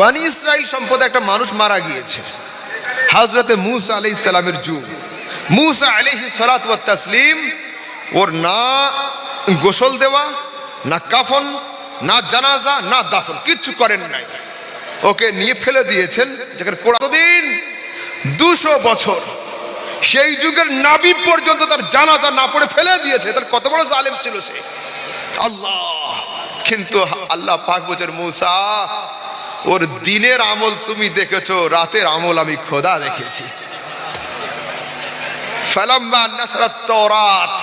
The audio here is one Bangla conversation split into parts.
বানি ইসরাইল সম্পদে একটা মানুষ মারা গিয়েছে। হাজরতে মুসা আলি ইসলামের যুগ। মুসা আলিহি সলাত তাসলিম, ওর না গোসল দেওয়া, না কাফন, না জানাজা, না দাফন, কিচ্ছু করেন নাই। ওকে নিয়ে ফেলে দিয়েছেন, যেখানে দিন দুশো বছর। সেই যুগের নাবি পর্যন্ত তার জানাজা না পড়ে ফেলে দিয়েছে। তার কত বড় জালেম ছিল সে। আল্লাহ, কিন্তু আল্লাহ পাক বলছেন, মুসা ওর দিনের আমল তুমি দেখেছ, রাতের আমল আমি খোদা দেখেছি। ফালাম্মা নাশরাত তাওরাত,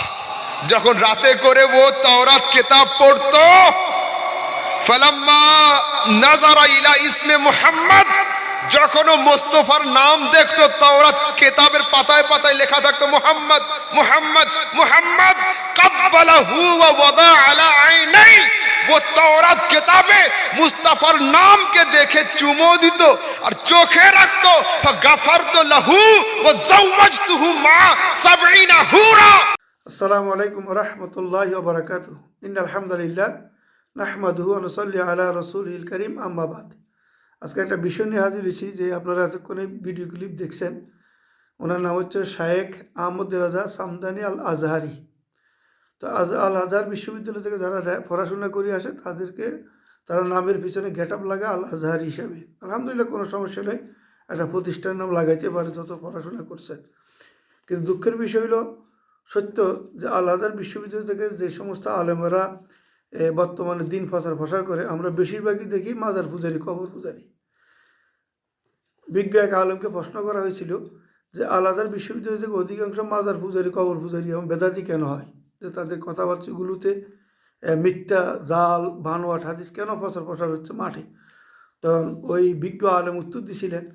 যখন রাতে করে ও তাওরাত কিতাব পড়তো, ফালাম্মা নাজারা ইলা ইসমে মুহাম্মদ যখন মোস্তফার নাম দেখতো, তাওরাত কিতাবের পাতায় পাতায় লেখা থাকতো, মুহাম্মদ মুহাম্মদ মুহাম্মদ, কাব্বালাহু ওয়া ওয়াদা আলা আইনাই একটা বিষয় নিয়ে হাজির হয়েছি যে আপনারা এতক্ষণে ভিডিও ক্লিপ দেখছেন। ওনার নাম হচ্ছে শায়েখ আহমদ রাজা সামদানি আল আজহারি তো আল আজহার বিশ্ববিদ্যালয় থেকে যারা পড়াশোনা করে আসে তাদেরকে তারা নামের পিছনে গেট আপ লাগা আল আজহার হিসাবে। আলহামদুলিল্লাহ কোনো সমস্যা নেই, একটা প্রতিষ্ঠানের নাম লাগাইতে পারে যত পড়াশোনা করছে। কিন্তু দুঃখের বিষয় হলো সত্য যে আল আজহার বিশ্ববিদ্যালয় থেকে যে সমস্ত আলেমেরা বর্তমানে দিন ফসার ফসার করে, আমরা বেশিরভাগই দেখি মাজার পূজারি, কবর পূজারি। বিজ্ঞ এক আলেমকে প্রশ্ন করা হয়েছিল যে আল আজহার বিশ্ববিদ্যালয় থেকে অধিকাংশ মাজার পূজারি, কবর পূজারি এবং বেদাতি কেন হয়? যে তাদের কথাবার্তাগুলোতে মিথ্যা, জাল, বানোয়াট, হাদিস কেন প্রচার প্রসার হচ্ছে মাঠে? তখন ওই বিজ্ঞ আলেম উত্তর দিছিলেন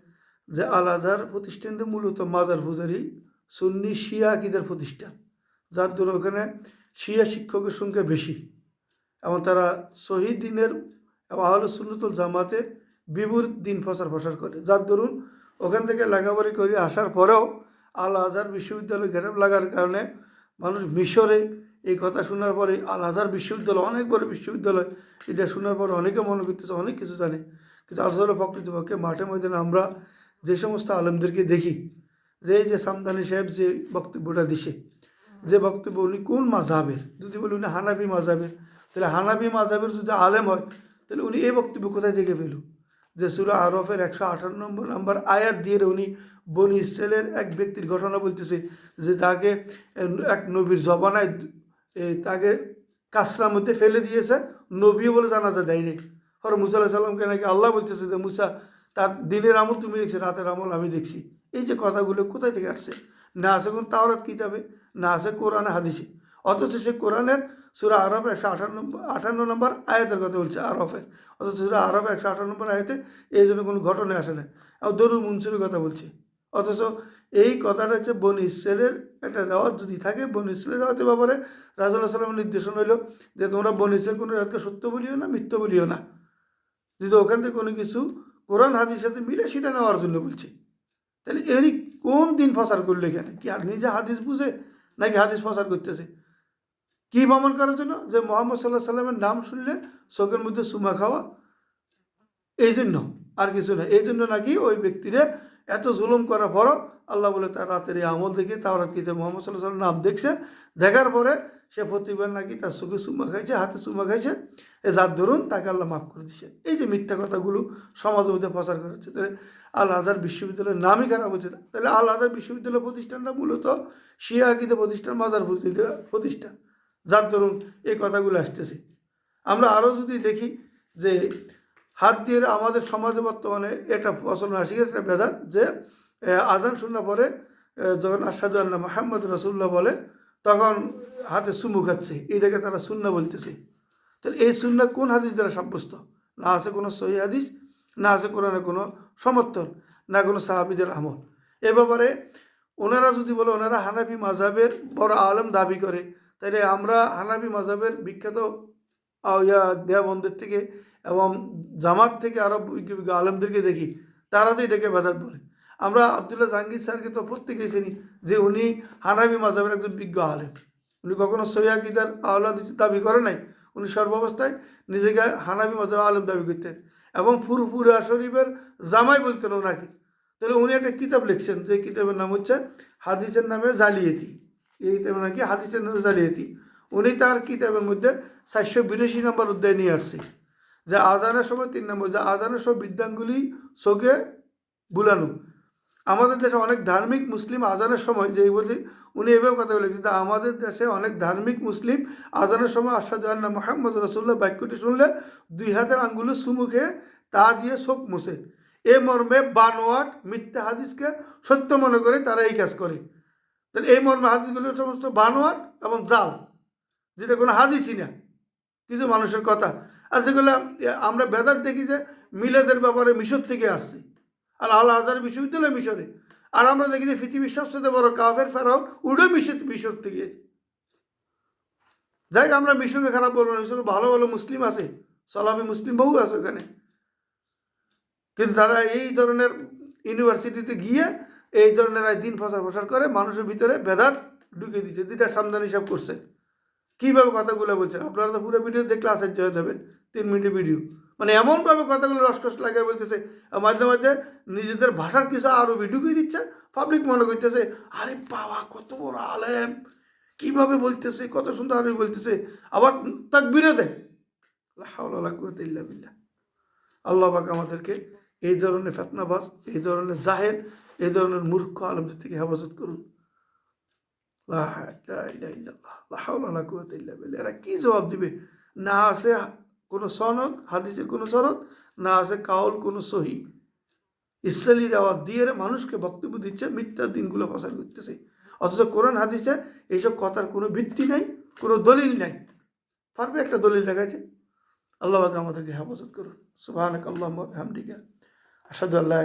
যে আল আজহার প্রতিষ্ঠানটা মূলত মাজার পূজারি সুন্নি শিয়া আকিদের প্রতিষ্ঠান। যার জন্য ওখানে শিয়া শিক্ষকের সংখ্যা বেশি এবং তারা শহীদ দিনের আহলে সুন্নতুল জামাতের বিপরীত দিন প্রচার প্রসার করে। যার দরুন ওখান থেকে লেখাপড়ি করে আসার পরেও আল আজহার বিশ্ববিদ্যালয় ঘেরাপ লাগার কারণে মানুষ মিশরে এই কথা শোনার পরে আল আজহার বিশ্ববিদ্যালয়, অনেক বড় বিশ্ববিদ্যালয়, এটা শোনার পরে অনেকে মনে করতেছে, অনেক কিছু জানে। কিন্তু আসলে প্রকৃতপক্ষে মাঠে ময়দানে আমরা যে সমস্ত আলেমদেরকে দেখি, যে যে সামদানি সাহেব যে বক্তব্যটা দিছে, যে বক্তব্য উনি কোন মাঝাবের যদি বলি উনি হানাবি মাঝাবের তাহলে হানাবি মাঝাবের যদি আলেম হয়, তাহলে উনি এই বক্তব্য কোথায় থেকে পেল? যে সুরা আরফের একশো আঠান্ন নম্বর আয়াত দিয়ে উনি বনি ইসরায়েলের এক ব্যক্তির ঘটনা বলতেছে যে তাকে এক নবীর জবানায় তাকে কাসরার মধ্যে ফেলে দিয়েছে। নবীও বলে জানা জানাজা দেয়নি। হর মুসা সাল্লামকে নাকি আল্লাহ বলতেছে যে, মুসা, তার দিনের আমল তুমি দেখছি, রাতের আমল আমি দেখছি। এই যে কথাগুলো কোথায় থেকে আসছে? না আছে কোন তাওরাত কিতাবে, না আছে কোরআনে হাদিসে। অথচ সে কোরআনের সুরা আরব একশো আঠান্ন আটান্ন নম্বর আয়াতের কথা বলছে আরফের। অথচ সুরা আরব একশো আঠান্ন নম্বর আয়াতে এই জন্য কোনো ঘটনা আসে না। আর দরুর মুনসুরের কথা বলছে। অথচ এই কথাটা হচ্ছে বন ইসরায়েলের একটা রেওয়াজ যদি থাকে, বন ইসরায়েলের রেওয়াজের ব্যাপারে রাজুল্লাহ সাল্লামের নির্দেশন হইল যে তোমরা বন ইসরায়েল কোনো রেওয়াজকে সত্য বলিও না, মিথ্য বলিও না। যদি ওখান থেকে কোনো কিছু কোরআন হাদির সাথে মিলে সেটা নেওয়ার জন্য বলছে। তাহলে এনি কোন দিন ফসার করল এখানে? কি আর নিজে হাদিস বুঝে নাকি হাদিস ফসার করতেছে? কি প্রমাণ করার জন্য? যে মোহাম্মদ সাল্লাহ সাল্লামের নাম শুনলে চোখের মধ্যে সুমা খাওয়া। এই জন্য আর কিছু না। এই জন্য নাকি ওই ব্যক্তিরে এত জুলুম করার পরও আল্লাহ বলে, তার রাতের এই আমল দেখে তাওরাত কিতে মোহাম্মদ সাল্লাহ সাল্লাম নাম দেখছে? দেখার পরে সে প্রতিবার নাকি তার চোখে সুমা খাইছে, হাতে সুমা খাইছে। এ যার ধরুন, তাকে আল্লাহ মাফ করে দিচ্ছে এই যে মিথ্যা কথাগুলো সমাজের মধ্যে প্রচার করেছে তাহলে আল আজহার বিশ্ববিদ্যালয়ের নামই খারাপ হচ্ছে তাহলে আল আজহার বিশ্ববিদ্যালয় প্রতিষ্ঠানটা মূলত শিয়া আকিদে প্রতিষ্ঠান, মাজার প্রতি- প্রতিষ্ঠান। যার দরুন এই কথাগুলো আসতেছে। আমরা আরও যদি দেখি যে হাত দিয়ে আমাদের সমাজে বর্তমানে একটা প্রচলন আসে গেছে একটা বেদাত যে আজান শোনার পরে যখন আসাদু আল্লাহ মাহমদ রসুল্লাহ বলে, তখন হাতে সুমু খাচ্ছে, এটাকে তারা সুন্না বলতেছে। তাহলে এই সুন্না কোন হাদিস দ্বারা সাব্যস্ত? না আছে কোনো সহি হাদিস, না আছে কোরআনে কোনো সমর্থন, না কোনো সাহাবিদের আমল। এ ব্যাপারে ওনারা যদি বলে, ওনারা হানাফি মাঝাবের বড় আলম দাবি করে তাহলে আমরা হানাবি মাঝাবের বিখ্যাত দেয়াবন্দের থেকে এবং জামাত থেকে আরও আলমদেরকে দেখি তারা তো এটাকে বেদাত বলে। আমরা আবদুল্লাহ জাহাঙ্গীর স্যারকে তো প্রত্যেকেই চিনি যে উনি হানাবি মাজাবের একজন বিজ্ঞ আলেম। উনি কখনো সৈয়াকিদার আহ্লাদ দাবি করে নাই, উনি সর্বাবস্থায় নিজেকে হানাবি মাঝাব আলেম দাবি করতেন এবং ফুরফুরা শরীফের জামাই বলতেন ওনাকে তাহলে উনি একটা কিতাব লিখছেন, যে কিতাবের নাম হচ্ছে হাদিসের নামে জালিয়াতি। এই নাকি হাদিসের জালিয়াতি উনি তার কিতাবের মধ্যে চারশো বিরাশি নম্বর অধ্যায় নিয়ে আসছে। যে আজানের সময় তিন নম্বর, যে আজানের সময় বিদ্যাঙ্গুলি চোখে বুলানো। আমাদের দেশে অনেক ধার্মিক মুসলিম আজানের সময় যে বলছি উনি এভাবে কথা বলেছে, যে আমাদের দেশে অনেক ধার্মিক মুসলিম আজানের সময় আসাদ আন্না মোহাম্মদ রসুল্লাহ বাক্যটি শুনলে দুই হাতের আঙ্গুলের সুমুখে তা দিয়ে চোখ মুছে। এ মর্মে বানোয়াট মিথ্যা হাদিসকে সত্য মনে করে তারা এই কাজ করে। তাহলে এই মর্মে হাদিসগুলো সমস্ত বানোয়াট এবং জাল, যেটা কোনো হাদিসই না, কিছু মানুষের কথা। আর যেগুলো আমরা বেদার দেখি যে মিলাদের ব্যাপারে মিশর থেকে আসছে, আর আল্লাহ আজহার বিশ্ববিদ্যালয় মিশরে। আর আমরা দেখি যে পৃথিবীর সবচেয়ে বড় কাফের ফেরাও উড়ে মিশর মিশর থেকে গিয়েছে যাই আমরা মিশরকে খারাপ বলব না, মিশরে ভালো ভালো মুসলিম আছে, সলাফি মুসলিম বহু আছে ওখানে। কিন্তু তারা এই ধরনের ইউনিভার্সিটিতে গিয়ে এই ধরনের দিন ফসার ফসার করে মানুষের ভিতরে ভেদাত ঢুকিয়ে দিচ্ছে দুইটা সামদানি সব করছে। কীভাবে কথাগুলো বলছেন? আপনারা তো পুরো ভিডিও দেখলে আশ্চর্য হয়ে যাবেন, তিন মিনিটের ভিডিও। মানে এমনভাবে কথাগুলো রসকস লাগিয়ে বলতেছে মাঝে মাঝে নিজেদের ভাষার কিছু আরবি ঢুকিয়ে দিচ্ছে পাবলিক মনে করতেছে, আরে বাবা, কত বড় আলেম! কীভাবে বলতেছে, কত সুন্দর আরবি বলতেছে? আবার তাক বিরোধে আল্লাহ পাক আমাদেরকে এই ধরনের ফেতনাবাস এই ধরনের জাহের এই ধরনের মূর্খ আলমদের থেকে হেফাজত করুন। এরা কি জবাব দিবে? না আছে কোনো সনদ, হাদিসের কোনো সনদ, না আছে কাউল কোনো সহি। ইসরায়েলির আওয়াজ দিয়ে মানুষকে বক্তব্য দিচ্ছে, মিথ্যা দিনগুলো প্রচার করতেছে। অথচ কোরআন, হাদিসে এইসব কথার কোনো ভিত্তি নাই, কোনো দলিল নাই। পারবে একটা দলিল দেখাইছে আল্লাহ আমাদেরকে হেফাজত করুন। সুবহানাক আল্লাহুম্মা ওয়া বিহামদিকা। আশহাদু আল্লা